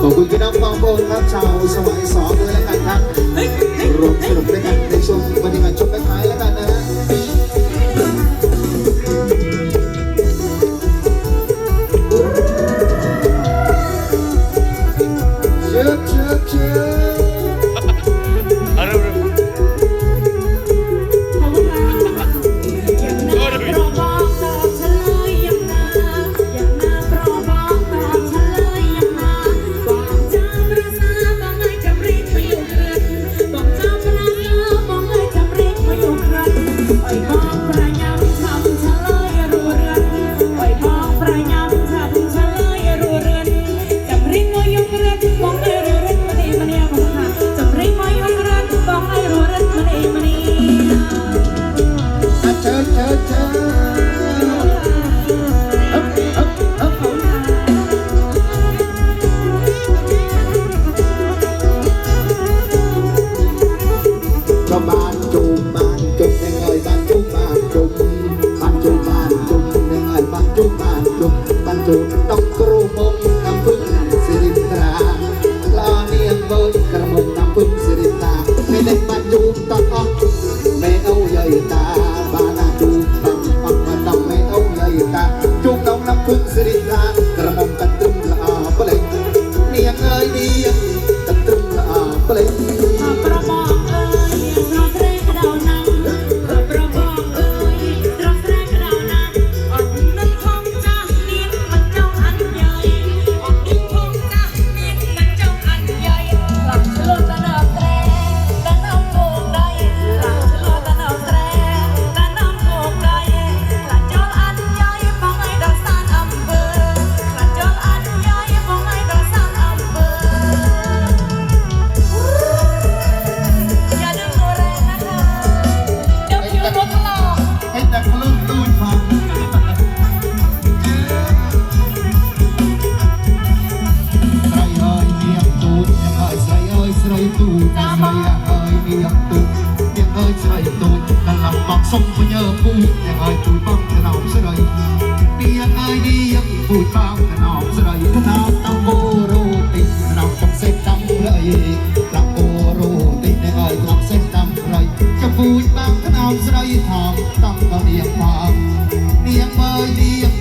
ขอบคุณพี่น้องกองโบนครับชาวสมัยสองเลยแล้วกันครับรวมสนุกด้วยกันในช่วงบรรยากาศ ตา ผู้งแต่ยปูดป้องถนอมสลยเปียกอายดียังปูดป้องนอมสลยนอมตำโบโรติถนอมจำเส้นจำเลยตำโบโรติแต่อนอมเส้จำเลยจะปูดป้องถนอมสลออมต้องเดียงความเดียงเบยเดียง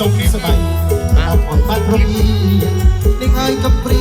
សុខនេះសบายតាមអត់បាត់រំលងនេះហើយកំព្រី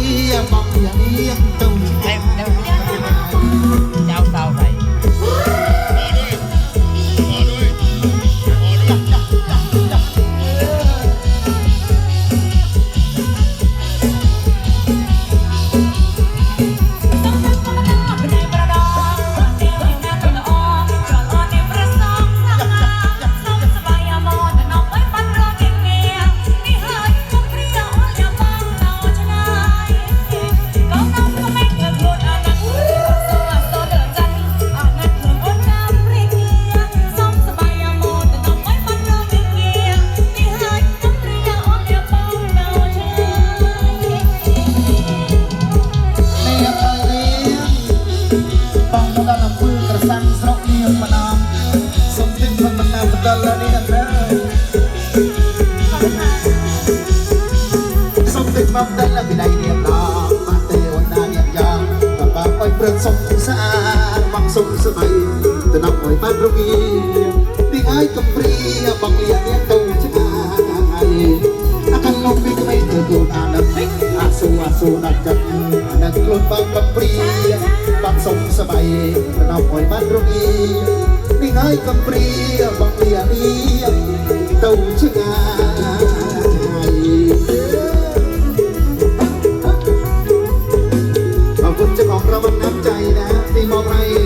สมสารบังสงสัยแต่นับหอยบ้านระวีดีไอ้กำปรีบางเลียนเนี่ยตูชะไออาการลมไม่ไม่เธอตัวอาดับอาสูอาสูนักจัดนักกลุ่มบางกำปรีบางสงสัยแต่นับหอยบ้านระวีดีไอ้กำปรีบางเลียนเนี่ยตูชะไง tem mal pra ele.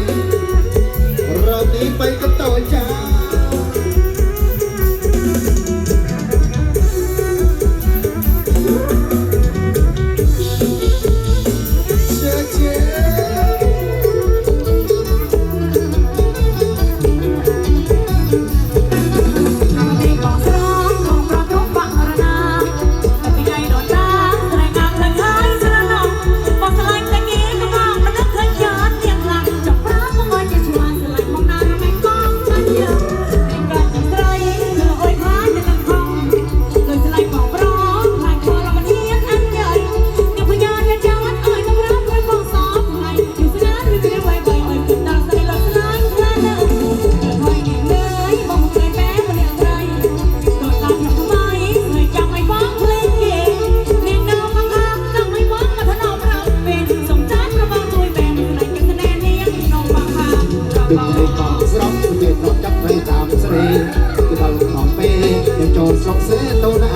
ดึงให้กองสร้องเปลี่ยนรถจับให้ตามเสรีคือบังของเป้ยังโจรสองเสโตนา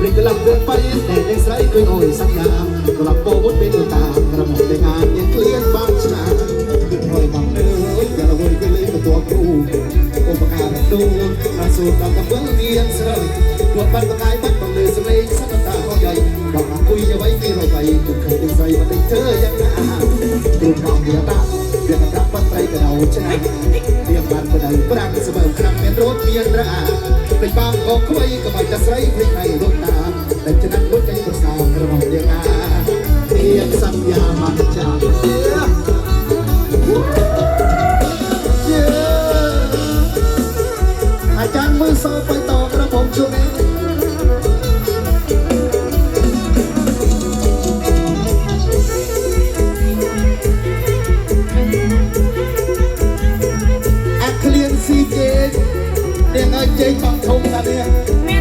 เรียกกลับเดินไปแต่ในใส่เคยโอยสักยามกลับโปวุฒเป็นตามกระหม่อมในงานยังเคลียนบางชนะขึ้นรอยบังเอ้อย่าละเวยไปเลยกับตัวครูอุปการะดูอาสูตรเรากับเบื้องเรียนเสยรวมบันตะกายบันบังเลยสมัยสักตาเขาใหญ่บอกองคุยเอาไว้ที่เราไปจุดเคยเป็นใจมาได้เจอยังหน้าตูนน้องเดียตา ดือนรับวันไตรกระเดาชนะเรียกบ้านกระเดาปรางเสมอครั้งเมียนรถเมียนระอาเป็นบางออกควยก็ไม่จะใส่เพลงในรถตามแต่ฉะนั้นหัวใจประสาวกระหม่อมเดียงาเรียกสัญญามันจาก 练习节，恋爱这场痛难练。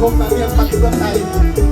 huwag na niyang the tayo.